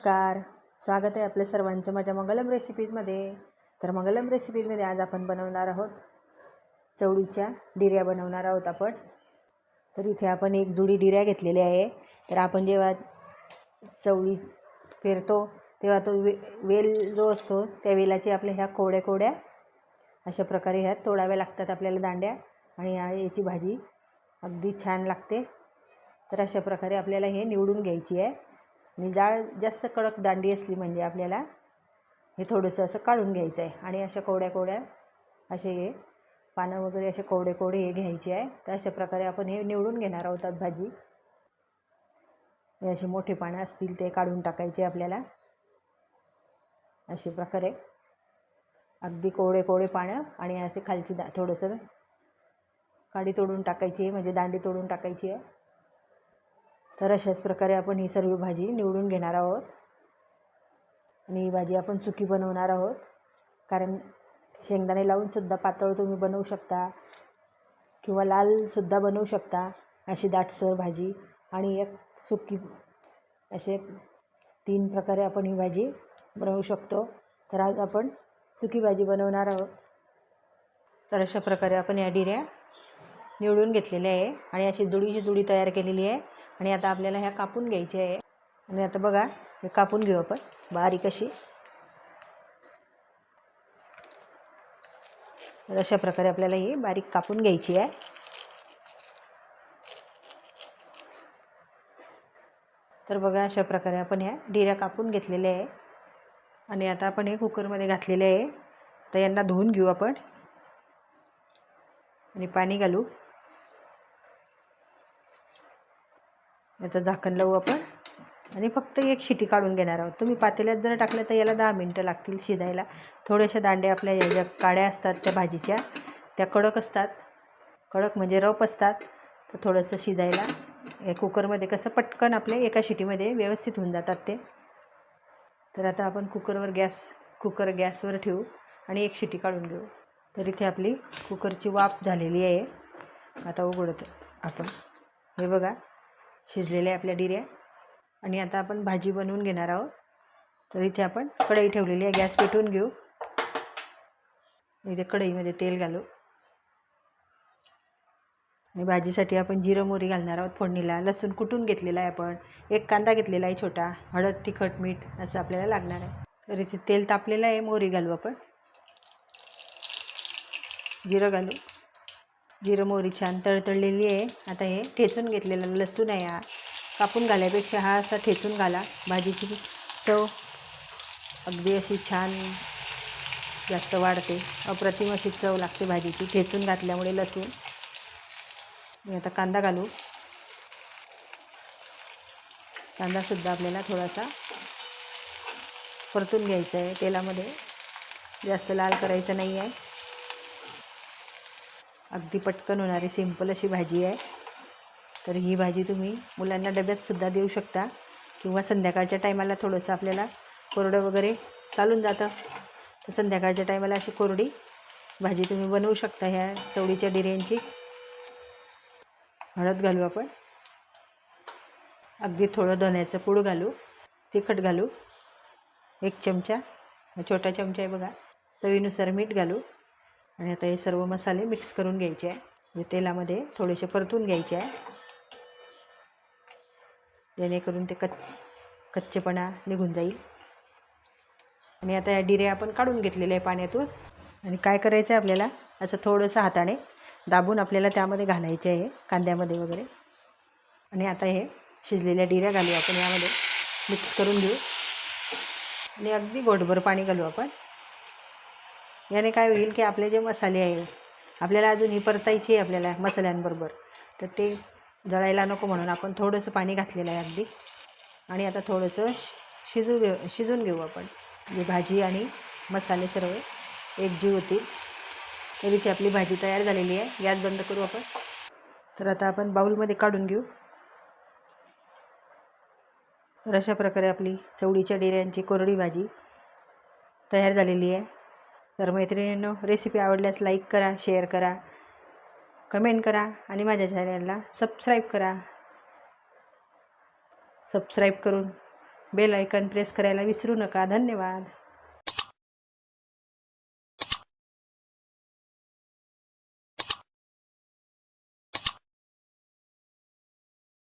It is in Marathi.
नमस्कार. स्वागत आहे आपल्या सर्वांचं माझ्या मंगलम रेसिपीजमध्ये. तर मंगलम रेसिपीजमध्ये आज आपण बनवणार आहोत चवळीच्या डिऱ्या बनवणार आहोत आपण. तर इथे आपण एक जुडी डिऱ्या घेतलेल्या आहे. तर आपण जेव्हा चवळी पेरतो तेव्हा तो वे वेल जो असतो त्या वेलाचे आपल्या ह्या कोड्या कोड्या अशा प्रकारे ह्या तोडाव्या लागतात आपल्याला दांड्या आणि या याची भाजी अगदी छान लागते. तर अशा प्रकारे आपल्याला हे निवडून घ्यायची आहे. आणि जाळ जास्त कडक दांडी असली म्हणजे आपल्याला हे थोडंसं असं काढून घ्यायचं आहे आणि अशा कोवड्या कोवड्या असे हे पानं वगैरे असे कोवडे कोवडे हे घ्यायचे आहे. तर अशा प्रकारे आपण हे निवडून घेणार आहोत भाजी. हे असे मोठे पानं असतील ते काढून टाकायचे आपल्याला. अशा प्रकारे अगदी कोवडे कोवळे पानं आणि असे खालची दा थोडंसं काडी तोडून टाकायची आहे. म्हणजे दांडी तोडून टाकायची आहे. तर अशाच प्रकारे आपण ही सर्व भाजी निवडून घेणार आहोत. आणि ही भाजी आपण सुकी बनवणार आहोत. कारण शेंगदाणे लावूनसुद्धा पातळ तुम्ही बनवू शकता किंवा लालसुद्धा बनवू शकता अशी दाटसर भाजी. आणि एक सुकी असे तीन प्रकारे आपण ही भाजी बनवू शकतो. तर आज आपण सुकी भाजी बनवणार आहोत. तर अशा प्रकारे आपण या डिऱ्या निवडून घेतलेल्या आहे. आणि अशी जुडीची जुडी तयार केलेली आहे. आणि आता आपल्याला ह्या कापून घ्यायच्या आहे. आणि आता बघा हे कापून घेऊ आपण. बारीक अशी. अशा प्रकारे आपल्याला ही बारीक कापून घ्यायची आहे. तर बघा अशा प्रकारे आपण ह्या डिऱ्या कापून घेतलेल्या आहे. आणि आता आपण हे कुकरमध्ये घातलेले आहे. तर यांना धुवून घेऊ आपण. आणि पाणी घालू. याचं झाकण लावू आपण. आणि फक्त एक शिटी काढून घेणार आहोत. तुम्ही पातेल्यात जर टाकलं तर याला दहा मिनटं लागतील शिजायला. थोड्याशा दांडे आपल्या या ज्या काड्या असतात त्या भाजीच्या त्या कडक असतात. कडक म्हणजे रप असतात. तर थोडंसं शिजायला. या कुकरमध्ये कसं पटकन आपल्या एका शिटीमध्ये व्यवस्थित होऊन जातात ते. तर आता आपण कुकरवर गॅस कुकर गॅसवर ठेवू आणि एक शिटी काढून घेऊ. तर इथे आपली कुकरची वाफ झालेली आहे. आता उघडतो आपण. हे बघा. शिजलेल्या आपल्या डिऱ्या. आणि आता आपण भाजी बनवून घेणार आहोत. तर इथे आपण कढई ठेवलेली आहे. गॅस पेटवून घेऊ. इथे कढईमध्ये तेल घालू. आणि भाजीसाठी आपण जिरं मोहरी घालणार आहोत फोडणीला. लसूण कुटून घेतलेला आहे आपण. एक कांदा घेतलेला आहे छोटा. हळद तिखट मीठ असं आपल्याला लागणार आहे. तर इथे तेल तापलेलं आहे. मोहरी घालू आपण. जिरं घालू. जिरं मोहरी छान तळतळलेली आहे. आता हे ठेचून घेतलेलं लसूण आहे हा. कापून घाल्यापेक्षा हा असा ठेचून घाला. भाजीची चव अगदी अशी छान जास्त वाढते. अप्रतिम अशी चव लागते भाजीची. ठेचून घातल्यामुळे लसूण. मी आता कांदा घालू. कांदासुद्धा आपल्याला थोडासा परतून घ्यायचा आहे. तेलामध्ये जास्त लाल करायचं नाही आहे. अगदी पटकन होणारी सिंपल अशी भाजी आहे. तर ही भाजी तुम्ही मुलांना डब्यातसुद्धा देऊ शकता. किंवा संध्याकाळच्या टायमाला थोडंसं आपल्याला कोरडं वगैरे चालून जातं. तर संध्याकाळच्या टायमाला अशी कोरडी भाजी तुम्ही बनवू शकता ह्या चवळीच्या डिऱ्यांची हळद घालू आपण. अगदी थोडं धण्याचं पूड घालू. तिखट घालू. एक चमचा छोटा चमचा आहे बघा. चवीनुसार मीठ घालू. आणि आता हे सर्व मसाले मिक्स करून घ्यायचे आहे. म्हणजे तेलामध्ये थोडेसे परतून घ्यायचे आहे. जेणेकरून ते कच कच्चेपणा निघून जाईल. आणि आता या डिरे आपण काढून घेतलेले आहे पाण्यातून. आणि काय करायचं आहे आपल्याला? असं थोडंसं हाताने दाबून आपल्याला त्यामध्ये घालायचे आहे कांद्यामध्ये वगैरे. आणि आता हे शिजलेल्या डिऱ्या घालू आपण यामध्ये. मिक्स करून घेऊ. आणि अगदी गोटभर पाणी घालू आपण. याने काय होईल की आपले जे मसाले आहे आपल्याला अजून ही परतायची आहे आपल्याला मसाल्यांबरोबर. तर ते जळायला नको म्हणून आपण थोडंसं पाणी घातलेलं आहे अगदी. आणि आता थोडंसं शिजू घेऊ शिजून घेऊ आपण. जे भाजी आणि मसाले सर्व एकजीव होतील. त्याची आपली भाजी तयार झालेली आहे. गॅस बंद करू आपण. तर आता आपण बाऊलमध्ये काढून घेऊ. तर अशा प्रकारे आपली चवळीच्या डेऱ्यांची कोरडी भाजी तयार झालेली आहे. तर मैत्रिणींनो रेसिपी आवडल्यास लाईक करा शेअर करा कमेंट करा आणि माझ्या चॅनलला सबस्क्राईब करा. सबस्क्राईब करून बेल आयकन प्रेस करायला विसरू नका. धन्यवाद.